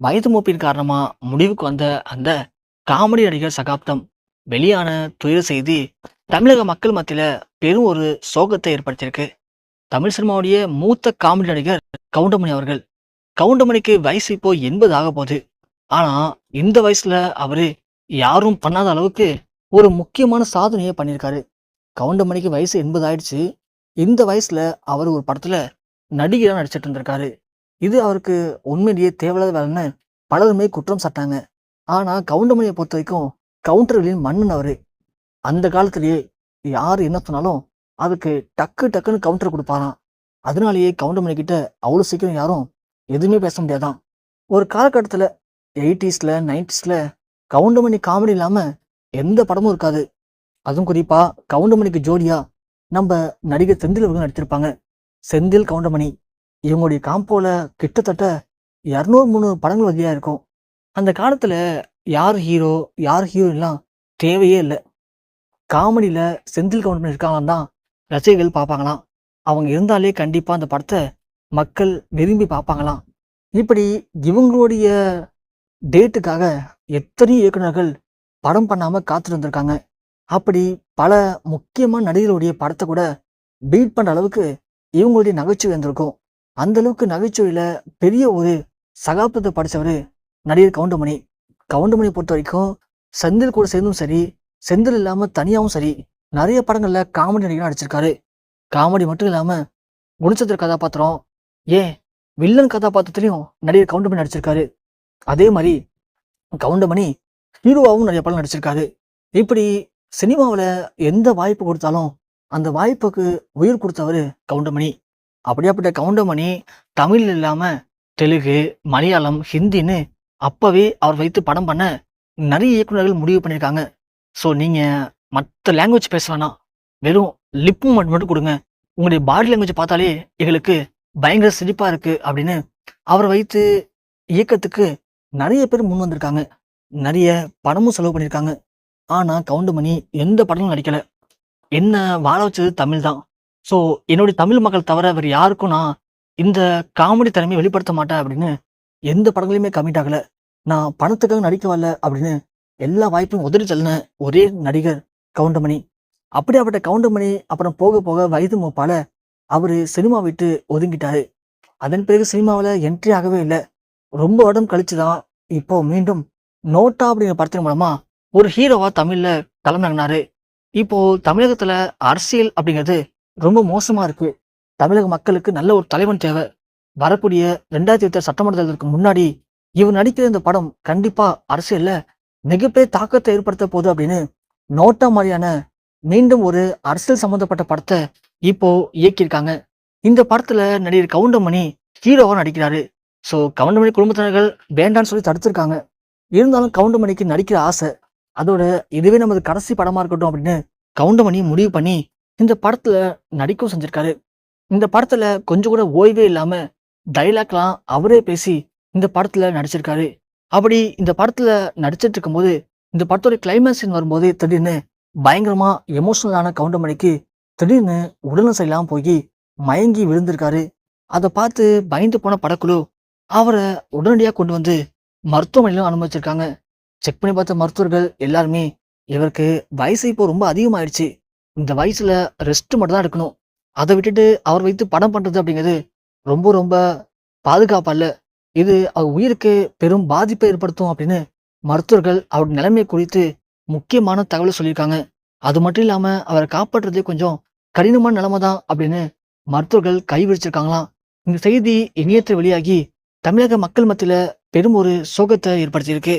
வயது மூப்பின் காரணமாக முடிவுக்கு வந்த அந்த காமெடி நடிகர் சகாப்தம் வெளியான துயர செய்தி தமிழக மக்கள் மத்தியில் பெரும் ஒரு சோகத்தை ஏற்படுத்தியிருக்கு. தமிழ் சினிமாவுடைய மூத்த காமெடி நடிகர் கவுண்டமணி அவர்கள். கவுண்டமணிக்கு வயசு இப்போ எண்பது ஆக போகுது. ஆனால் இந்த வயசில் அவர் யாரும் பண்ணாத அளவுக்கு ஒரு முக்கியமான சாதனையை பண்ணியிருக்காரு. கவுண்டமணிக்கு வயசு எண்பது ஆயிடுச்சு. இந்த வயசில் அவர் ஒரு படத்தில் நடிகராக நடிச்சிட்டு இருந்திருக்காரு. இது அவருக்கு உண்மையிலேயே தேவையில்லாத வேலைன்னு பலருமே குற்றம் சாட்டாங்க ஆனால் கவுண்டமணியை பொறுத்த வரைக்கும் கவுண்டர்களின் மன்னன் அவர். அந்த காலத்திலேயே யார் என்ன சொன்னாலும் அதுக்கு டக்கு டக்குன்னு கவுண்டர் கொடுப்பாராம். அதனாலேயே கவுண்டமணி கிட்ட அவ்வளோ சீக்கிரம் யாரும் எதுவுமே பேச முடியாதான் ஒரு காலகட்டத்தில் எயிட்டிஸில் நைன்டிஸில் கவுண்டமணி காமெடி இல்லாமல் எந்த படமும் இருக்காது. அதுவும் குறிப்பாக கவுண்டமணிக்கு ஜோடியாக நம்ம நடிகர் செந்தில் அவர்கள் நடித்திருப்பாங்க. செந்தில் கவுண்டமணி இவங்களுடைய காம்போவில் கிட்டத்தட்ட இரநூறு மூணு படங்கள் வகையாக இருக்கும். அந்த காலத்தில் யார் ஹீரோ யார் ஹீரோயின்லாம் தேவையே இல்லை. காமெடியில் செந்தில் கவுண்டமணி இருக்காங்கன்னு தான் ரசிகர்கள் பார்ப்பாங்களாம். அவங்க இருந்தாலே கண்டிப்பாக அந்த படத்தை மக்கள் விரும்பி பார்ப்பாங்களாம். இப்படி இவங்களுடைய டேட்டுக்காக எத்தனை இயக்குநர்கள் படம் பண்ணாமல் காத்திருந்திருக்காங்க அப்படி பல முக்கியமான நடிகர்களுடைய படத்தை கூட பீட் பண்ணுற அளவுக்கு இவங்களுடைய நகைச்சுவை இருந்திருக்கும் அந்த அளவுக்கு நகைச்சுவையில் பெரிய ஒரு சகாப்தத்தை படித்தவர் நடிகர் கவுண்டமணி. கவுண்டமணியை பொறுத்த வரைக்கும் செந்தில் கூட சேர்ந்தும் சரி செந்தில் இல்லாமல் தனியாகவும் சரி நிறைய படங்களில் காமெடி நடிகராக நடிச்சிருக்காரு. காமெடி மட்டும் இல்லாமல் குணச்சத்திர கதாபாத்திரம் ஏன் வில்லன் கதாபாத்திரத்துலையும் நடிகர் கவுண்டமணி நடிச்சிருக்காரு. அதே மாதிரி கவுண்டமணி ஹீரோவாகவும் நிறைய படம் நடிச்சிருக்காரு. இப்படி சினிமாவில் எந்த வாய்ப்பு கொடுத்தாலும் அந்த வாய்ப்புக்கு உயிர் கொடுத்தவர் கவுண்டமணி. அப்படியாப்பட்ட கவுண்டமணி தமிழ் இல்லாமல் தெலுங்கு மலையாளம் ஹிந்தின்னு அப்போவே அவர் வைத்து படம் பண்ண நிறைய இயக்குனர்கள் முடிவு பண்ணியிருக்காங்க. ஸோ நீங்கள் மற்ற லாங்குவேஜ் பேச வேணாம். வெறும் லிப் மூமெண்ட் மட்டும் கொடுங்க. உங்களுடைய பாடி லாங்குவேஜ் பார்த்தாலே எங்களுக்கு பயங்கர சிரிப்பாக இருக்குது அப்படின்னு அவரை வைத்து இயக்கத்துக்கு நிறைய பேர் முன் வந்திருக்காங்க. நிறைய பணமும் செலவு பண்ணியிருக்காங்க. ஆனால் கவுண்டமணி எந்த படமும் நடிக்கலை. என்ன வாழ வச்சது தமிழ் தான். ஸோ என்னுடைய தமிழ் மக்கள் தவிர வேறு யாருக்கும் நான் இந்த காமெடி திறமையை வெளிப்படுத்த மாட்டேன் அப்படின்னு எந்த படங்களையுமே கமிட் ஆகலை. நான் பணத்துக்காக நடிக்க வரல அப்படின்னு எல்லா வாய்ப்பையும் உதறி தள்ளின ஒரே நடிகர் கவுண்டமணி. அப்படியாப்பட்ட கவுண்டமணி அப்புறம் போக போக வயது மூப்பால அவர் சினிமா விட்டு ஒதுங்கிட்டாரு. அதன் பிறகு சினிமாவில் என்ட்ரி ஆகவே இல்லை. ரொம்ப வருடம் கழிச்சு தான் இப்போ மீண்டும் நோட்டா அப்படிங்கிற படத்தின் மூலமா ஒரு ஹீரோவா தமிழ்ல களமிறங்கினாரு. இப்போ தமிழகத்துல அரசியல் அப்படிங்கிறது ரொம்ப மோசமாக இருக்குது தமிழக மக்களுக்கு நல்ல ஒரு தலைவன் தேவை. வரக்கூடிய ரெண்டாயிரத்தி இருபத்தி சட்டமன்ற தேர்தலுக்கு முன்னாடி இவர் நடிக்கிற இந்த படம் கண்டிப்பாக அரசியலில் மிகப்பெரிய தாக்கத்தை ஏற்படுத்த போகுது அப்படின்னு நோட்டா மாதிரியான மீண்டும் ஒரு அரசியல் சம்பந்தப்பட்ட படத்தை இப்போ இயக்கியிருக்காங்க. இந்த படத்துல நடிகர் கவுண்டமணி ஹீரோவாக நடிக்கிறாரு. ஸோ கவுண்டமணி குடும்பத்தினர்கள் வேண்டான்னு சொல்லி தடுத்திருக்காங்க. இருந்தாலும் கவுண்டமணிக்கு நடிக்கிற ஆசை அதோட இதுவே நமது கடைசி படமா இருக்கட்டும் அப்படின்னு கவுண்டமணி முடிவு பண்ணி இந்த படத்துல நடிக்கவும் செஞ்சிருக்காரு. இந்த படத்துல கொஞ்சம் கூட ஓய்வே இல்லாம டைலாக்லாம் அவரே பேசி இந்த படத்துல நடிச்சிருக்காரு. அப்படி இந்த படத்துல நடிச்சிட்டு இருக்கும்போது இந்த படத்தோட கிளைமேக்ஸ் வரும்போது திடீர்னு பயங்கரமா எமோஷனலான கவுண்டமணிக்கு திடீர்னு உடல்நலம் சரியில்லாம போய் மயங்கி விழுந்திருக்காரு. அதை பார்த்து பயந்து போன படக்குழு அவரை உடனடியாக கொண்டு வந்து மருத்துவமனையிலும் அனுமதிச்சிருக்காங்க. செக் பண்ணி பார்த்த மருத்துவர்கள் எல்லாருமே இவருக்கு வயசு இப்போ ரொம்ப அதிகமாயிடுச்சு. இந்த வயசுல ரெஸ்ட் மட்டும் தான் எடுக்கணும். அதை விட்டுட்டு அவர் வைத்து படம் பண்றது அப்படிங்கிறது ரொம்ப ரொம்ப பாதுகாப்பா இல்ல. இது அவர் உயிருக்கு பெரும் பாதிப்பை ஏற்படுத்தும் அப்படின்னு மருத்துவர்கள் அவருடைய நிலைமை குறித்து முக்கியமான தகவலை சொல்லியிருக்காங்க. அது மட்டும் இல்லாம அவரை காப்பாற்றுறதே கொஞ்சம் கடினமான நிலைமை தான் அப்படின்னு மருத்துவர்கள் கை விரிச்சிருக்காங்களாம். இந்த செய்தி இணையத்தில் வெளியாகி தமிழக மக்கள் மத்தியில பெரும் ஒரு சோகத்தை ஏற்படுத்தியிருக்கு.